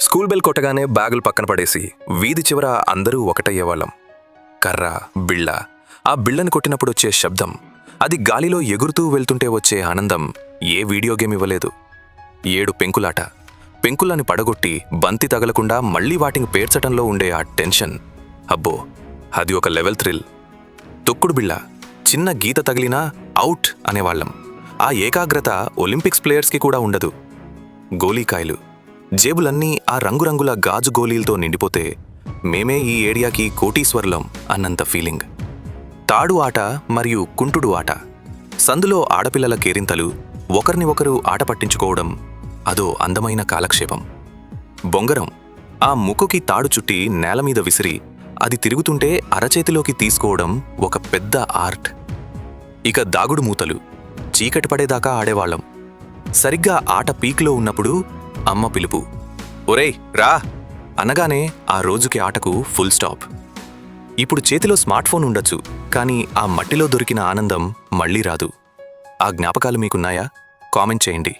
School bell కొట్టగానే బ్యాగులు పక్కన పడేసి వీధి చివర అందరూ ఒకటయ్యేవాళ్ళం. కర్ర బిళ్ళ ఆ బిళ్ళను కొట్టినప్పుడు వచ్చే శబ్దం అది గాలిలో ఎగురుతూ వెళ్తుంటే వచ్చే ఆనందం ఏ వీడియో గేమ్ ఇవ్వలేదు. ఏడు పెంకులాట పెంకులని పడగొట్టి బంతి తగలకుండా మళ్ళీ వాటిని పేర్చటంలో ఉండే ఆ టెన్షన్. అబ్బో అది ఒక లెవెల్ థ్రిల్. తొక్కుడు బిళ్ళ చిన్న గీత తగిలినా అవుట్ అనేవాళ్ళం. ఆ ఏకాగ్రత ఒలింపిక్స్ ప్లేయర్స్కి కూడా ఉండదు. గోలీకాయలు జేబులన్నీ ఆ రంగురంగుల గాజు గోళీలతో నిండిపోతే మేమే ఈ ఏరియాకి కోటీశ్వర్లం అన్నంత ఫీలింగ్. తాడు ఆట మరియు కుంటుడు ఆట సందులో ఆడపిల్లల కేరింతలు ఒకరిని ఒకరు ఆట పట్టించుకోవడం అదో అందమైన కాలక్షేపం. బొంగరం ఆ ముక్కుకి తాడు చుట్టి నేల మీద విసిరి అది తిరుగుతుంటే అరచేతిలోకి తీసుకోవడం ఒక పెద్ద ఆర్ట్. ఇక దాగుడు మూతలు చీకటి పడేదాకా ఆడేవాళ్ళం. సరిగ్గా ఆట పీక్లో ఉన్నప్పుడు అమ్మ పిలుపు. ఒరేయ్ రా. అనగానే ఆ రోజుకి ఆటకు ఫుల్ స్టాప్. ఇప్పుడు చేతిలో స్మార్ట్ ఫోన్ ఉండొచ్చు కానీ ఆ మట్టిలో దొరికిన ఆనందం మళ్ళీ రాదు. ఆ జ్ఞాపకాలు మీకున్నాయా? కామెంట్ చేయండి.